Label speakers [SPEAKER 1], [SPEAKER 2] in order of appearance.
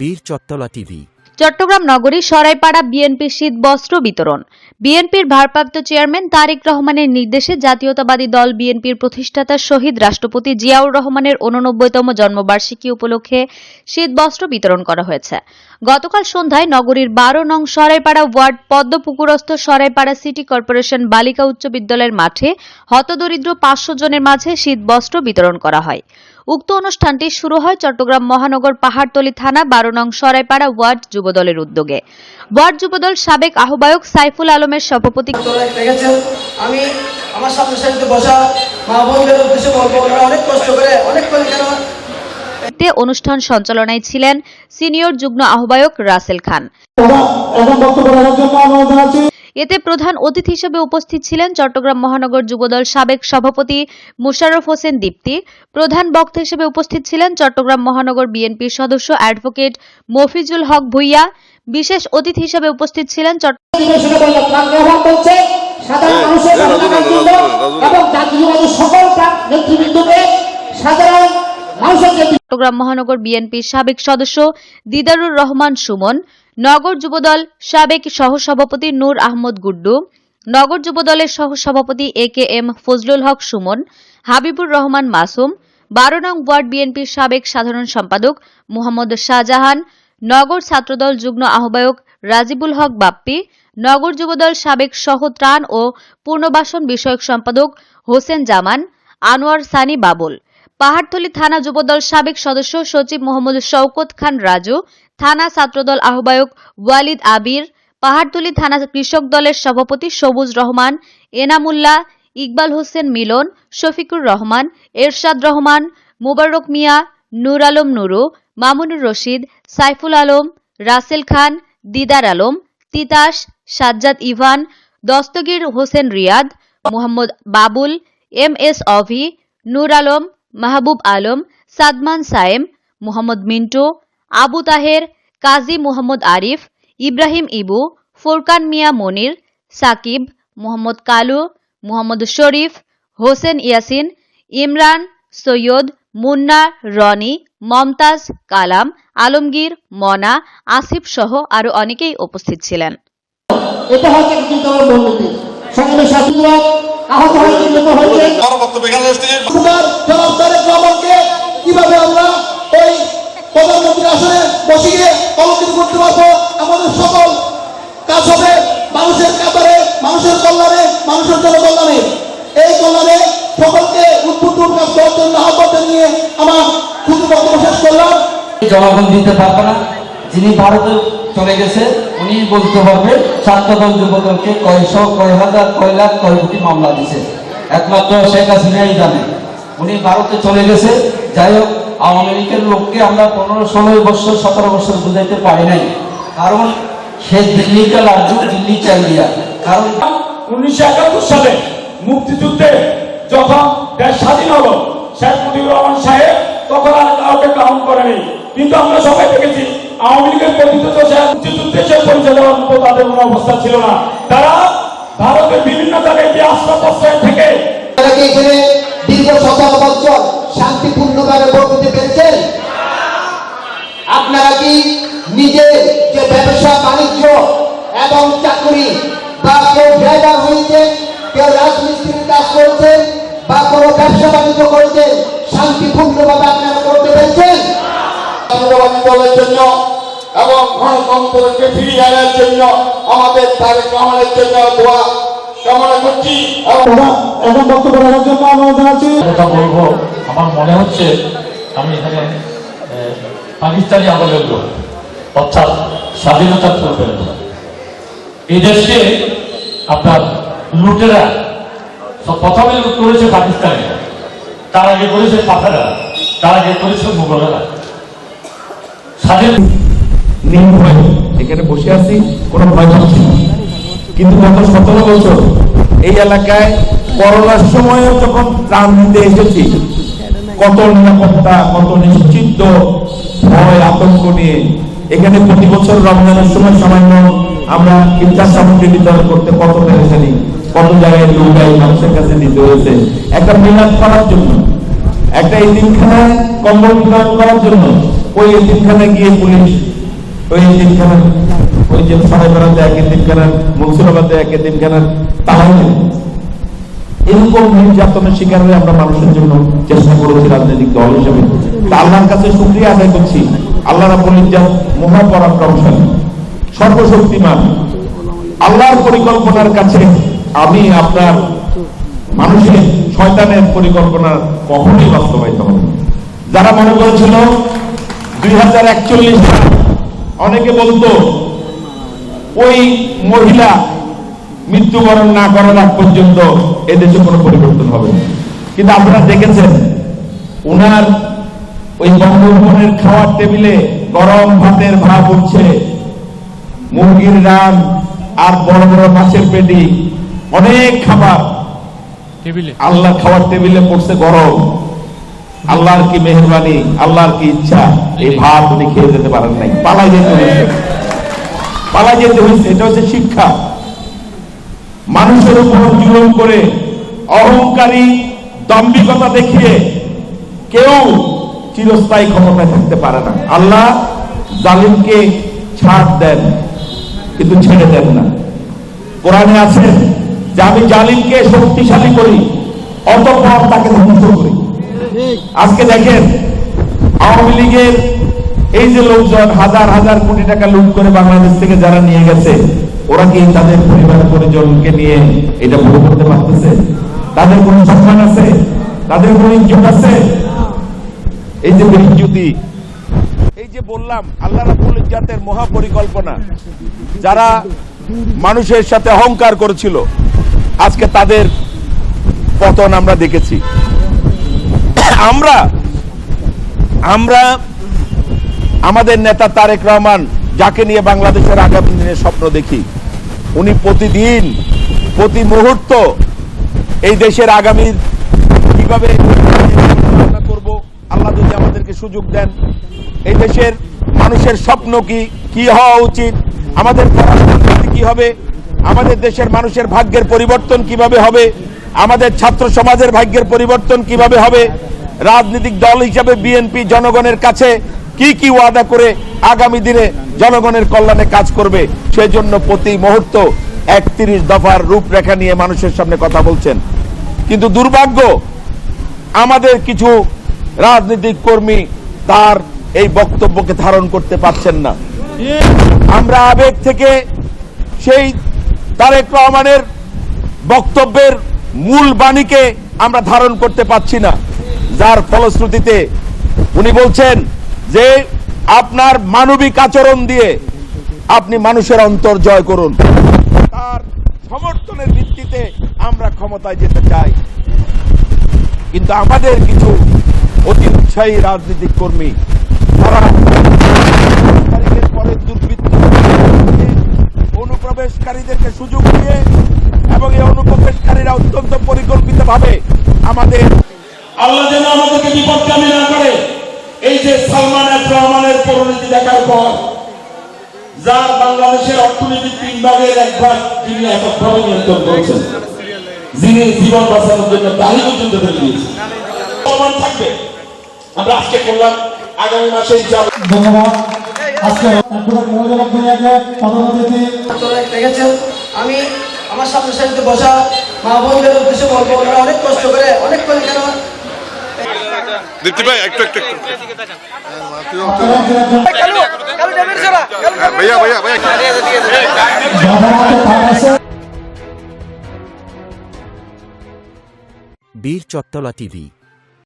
[SPEAKER 1] বীর চত্তলা টিভি চট্টগ্রাম নগরী সরাইপাড়া বিএনপি শীত বস্ত্র বিতরণ বিএনপির ভারপ্রাপ্ত চেয়ারম্যান তারেক রহমানের নির্দেশে জাতীয়তাবাদী দল বিএনপির প্রতিষ্ঠাতা শহীদ রাষ্ট্রপতি জিয়াউর রহমানের উননব্বইতম জন্মবার্ষিকী উপলক্ষে শীত বস্ত্র বিতরণ করা হয়েছে গতকাল সন্ধ্যায় নগরীর বারো নং সরাইপাড়া ওয়ার্ড পদ্মপুকুরস্থ সরাইপাড়া সিটি কর্পোরেশন বালিকা উচ্চ বিদ্যালয়ের মাঠে হতদরিদ্র পাঁচশো জনের মাঝে শীত বস্ত্র বিতরণ করা হয় উক্ত অনুষ্ঠানটি শুরু হয় চট্টগ্রাম মহানগর পাহাড়তলী থানা বারো নং সরাইপাড়া ওয়ার্ড যুবদলের উদ্যোগে ওয়ার্ড যুবদল সাবেক আহ্বায়ক সাইফুল আলমের সভাপতি অনুষ্ঠান সঞ্চালনায় ছিলেন সিনিয়র যুগ্ম আহ্বায়ক রাসেল খান এতে প্রধান অতিথি হিসেবে উপস্থিত ছিলেন চট্টগ্রাম মহানগর যুবদল সাবেক সভাপতি মুশারফ হোসেন দীপ্তি প্রধান বক্তা হিসেবে উপস্থিত ছিলেন চট্টগ্রাম মহানগর বিএনপির সদস্য অ্যাডভোকেট মফিজুল হক ভুইয়া বিশেষ অতিথি হিসেবে উপস্থিত ছিলেন চট্টগ্রাম মহানগর বিএনপির সাবেক সদস্য দিদারুর রহমান সুমন নগর যুবদল সাবেক সহসভাপতি নূর আহমদ গুড্ডু নগর যুবদলের সহসভাপতি A K M Fazlul Haque Sumon Habibur Rahman Masum বারো নং ওয়ার্ড বিএনপির সাবেক সাধারণ সম্পাদক মোহাম্মদ শাহজাহান নগর ছাত্রদল যুগ্ম আহ্বায়ক রাজিবুল হক বাপ্পি নগর যুবদল সাবেক সহ ত্রাণ ও পুনর্বাসন বিষয়ক সম্পাদক হোসেন জামান আনোয়ার সানি বাবুল পাহাড়তলী থানা যুবদল সাবেক সদস্য সচিব মোহাম্মদ শওকত খান রাজু থানা ছাত্রদল আহ্বায়ক ওয়ালিদ আবির পাহাড়তলী থানা কৃষক দলের সভাপতি সবুজ রহমান এনামুল্লা ইকবাল হোসেন মিলন শফিকুর রহমান এরশাদ রহমান মোবারক মিয়া নুর আলম নুরু মামুনুর রশিদ সাইফুল আলম রাসেল খান দিদার আলম তিতাস সাজ্জাদ ইভান দস্তগীর হোসেন রিয়াদ মোহাম্মদ বাবুল এম এস অভি নুর আলম মাহবুব আলম সাদমান সায়েম মোহাম্মদ মিন্টু আবু তাহের কাজী মোহাম্মদ আরিফ ইব্রাহিম ইবু ফোরকান মিয়া মনির সাকিব মোহাম্মদ কালু মোহাম্মদ শরীফ হোসেন ইয়াসিন ইমরান সৈয়দ মুন্না রনি মমতাজ কালাম আলমগীর মনা আসিফ সহ আরো অনেকেই উপস্থিত ছিলেন কিভাবে আমরা ওই প্রধানমন্ত্রী আসলে বসিয়ে অলঙ্কিত করতে পারবো আমাদের সকল কাজ হবে মানুষের কাতারে মানুষের কল্যাণে মানুষের জনকল্যাণে এই কল্যাণে সকলকে উদ্বুদ্ধ কাজ করার জন্য আহ্বান নিয়ে আমার ক্ষুদ্র বক্তব্য শেষ করলাম জনগণ দিতে পারবে না যিনি ভারতে চলে গেছে উনি বলতে পারবে ছাত্রদল যুবদলকে কয়শো কয় হাজার কয় লাখ কয় কোটি মামলা দিছে একমাত্র শেখ হাসিনাই জানে উনি ভারতে চলে গেছে যাই হোক আমেরিকার লোককে আমরা পনেরো ষোলো বছর সতেরো বছর বুঝাইতে পারি নাই কারণ সে দিল্লি কা দিল্লি চালিয়া কারণ উনিশশো একাত্তর
[SPEAKER 2] সালে মুক্তিযুদ্ধে যখন দেশ স্বাধীন হলো শেখ মুজিবুর রহমান সাহেব তখন আর কাউকে গ্রহণ করেনি কিন্তু আমরা সবাই দেখেছি আওয়ামী লীগের পরিচিত মুক্তিযুদ্ধে সে পরিচালনার মতো তাদের কোনো অবস্থা ছিল না তারা ভারতের বিভিন্ন জায়গায় যে আশ্রয় থেকে এখানে দীর্ঘ শতাব্দ বছর শান্তিপূর্ণভাবে ভোট দিতে পেরেছেন আপনারা কি নিজের যে ব্যবসা বাণিজ্য এবং চাকরি বা কেউ ড্রাইভার হয়েছে কেউ রাজমিস্ত্রির কাজ করেছেন বা কোনো ব্যবসা বাণিজ্য করেছেন শান্তিপূর্ণভাবে আপনারা করতে পেরেছেন দলের জন্য এবং গণতন্ত্রকে ফিরিয়ে আনার জন্য আমাদের তারেক রহমানের জন্য দোয়া কামনা করছি এবং বক্তব্য রাখার জন্য অনুরোধ জানাচ্ছি বলবো আমার মনে হচ্ছে আমি এখানে পাকিস্তানি আমলের লোক অর্থাৎ স্বাধীনতার পূর্বের লোক এই দেশে আপনার লুটেরা প্রথমে লুট করেছে পাকিস্তানে তার আগে করেছে পাথারা তার আগে করেছে মুঘলেরা স্বাধীন এখানে বসে আছি কোনো ভয় পাচ্ছি কিন্তু গত সতেরো বছর এই এলাকায় করোনার সময়ও যখন প্রাণ দিতে এসেছি কত নিরাপত্তা কত নিশ্চিন্ত ভয় আতঙ্ক নিয়ে এখানে প্রতি বছর রমজানের সময় সামান্য আমরা ইফতার সামগ্রী বিতরণ করতে কত পেরেছেনি কত জায়গায় নৌকায় মানুষের কাছে দিতে হয়েছে একটা মিলাদ করার জন্য একটা এই দিনখানায় কম্বল বিতরণ করার জন্য ওই এই এতিমখানায় গিয়ে পুলিশ ওই এই এতিমখানার ওই যে সরাইপাড়াতে এক এতিমখানার মুর্শিদাবাদে এক এতিমখানার তাহলে এরকম নির্যাতনের শিকার হয়ে আমরা মানুষের জন্য চেষ্টা করেছি রাজনৈতিক দল হিসেবে আল্লাহর কাছে সুক্রিয়া আদায় করছি আল্লাহ রাবুল ইজাত মহাপরাক্রমশালী সর্বশক্তিমান আল্লাহর পরিকল্পনার কাছে আমি আপনার মানুষের শয়তানের পরিকল্পনা কখনই বাস্তবায়িত হবে যারা মনে করেছিল দুই হাজার একচল্লিশ অনেকে বলতো ওই মহিলা মৃত্যুবরণ না করার আগ পর্যন্ত এদেশে কোনো পরিবর্তন হবে কিন্তু আপনারা দেখেছেন ওনার ওই বঙ্গভবনের খাওয়ার টেবিলে গরম ভাতের ভাব উঠছে মুরগির রান আর বড় বড় মাছের পেটি অনেক খাবার আল্লাহ খাওয়ার টেবিলে পড়ছে গরম আল্লাহর কি মেহরবানি আল্লাহর কি ইচ্ছা এই ভাত উনি খেয়ে যেতে পারেন নাই পালাই যেতে হয়েছে পালাই যেতে হয়েছে এটা হচ্ছে শিক্ষা মানুষের উপর জুলুম করে অহংকারী দম্ভিকতা দেখিয়ে কেউ চিরস্থায়ী ক্ষমতায় থাকতে পারে না আল্লাহ জালিমকে ছাড় দেন কিন্তু ছেড়ে দেন না কোরআনে আছে যে আমি জালিমকে শক্তিশালী করি অতঃপর তাকে ধ্বংস করি আজকে দেখেন আওয়ামী লীগের এই যে লোকজন হাজার হাজার কোটি টাকা লুট করে বাংলাদেশ থেকে যারা নিয়ে গেছে ওরা কি তাদের পরিবার পরিজনকে নিয়ে এটা ভুল করতে পারতেছে তাদের কোন সম্মান আছে তাদের কোন ইজ্জত আছে এই যে ইজ্জতি এই যে বললাম আল্লাহ রাবুল মহা পরিকল্পনা যারা মানুষের সাথে অহংকার করেছিল আজকে তাদের পতন আমরা দেখেছি আমরা আমরা আমাদের নেতা তারেক রহমান যাকে নিয়ে বাংলাদেশের আগামী দিনে স্বপ্ন দেখি উনি প্রতিদিন প্রতি মুহূর্ত এই দেশের আগামী কিভাবে করব আল্লাহ যদি আমাদেরকে সুযোগ দেন এই দেশের মানুষের স্বপ্ন কি কি হওয়া উচিত আমাদের পড়াশোনা কি হবে আমাদের দেশের মানুষের ভাগ্যের পরিবর্তন কিভাবে হবে আমাদের ছাত্র সমাজের ভাগ্যের পরিবর্তন কিভাবে হবে রাজনৈতিক দল হিসাবে বিএনপি জনগণের কাছে কি কি ওয়াদা করে আগামী দিনে জনগণের কল্যাণে কাজ করবে সেই জন্য প্রতি মুহূর্ত একত্রিশ দফার রূপরেখা নিয়ে মানুষের সামনে কথা বলছেন কিন্তু দুর্ভাগ্য আমাদের কিছু রাজনৈতিক কর্মী তার এই বক্তব্যকে ধারণ করতে পারছেন না আমরা আবেগ থেকে সেই তারেক রহমানের বক্তব্যের মূল বাণীকে আমরা ধারণ করতে পারছি না যার ফলশ্রুতিতে উনি বলছেন যে আপনার মানবিক আচরণ দিয়ে আপনি মানুষের অন্তর জয় করুন তার সমর্থনের ভিত্তিতে আমরা ক্ষমতায় যেতে চাই কিন্তু আমাদের কিছু অতি উৎসাহী রাজনৈতিক কর্মী তারা তারিখের পরে দুর্বৃত্তি অনুপ্রবেশকারীদেরকে সুযোগ দিয়ে এবং এই অনুপ্রবেশকারীরা অত্যন্ত পরিকল্পিতভাবে আমাদের আল্লাহ যেন আমাদেরকে বিপদকামী না করে সালমান রহমানের পরিণতি দেখার পর যার বাংলাদেশের অর্থনীতি তিন ভাগের এক ভাগ তিনি এককভাবে নিয়ন্ত্রণ করেছেন যিনি জীবন বাঁচানোর জন্য দাহি পর্যন্ত ফেলে দিয়েছেন প্রমাণ থাকবে আমরা আজকে করলাম আগামী মাসে ধন্যবাদ আমি আমার সামনে সামনে বসা মা বোনদের উদ্দেশ্যে বলবো অনেক কষ্ট করে অনেক করে দীপ্তি ভাই একটু একটু হ্যাঁ, ভাইয়া ভাইয়া ভাইয়া বীর চত্তলা টিভি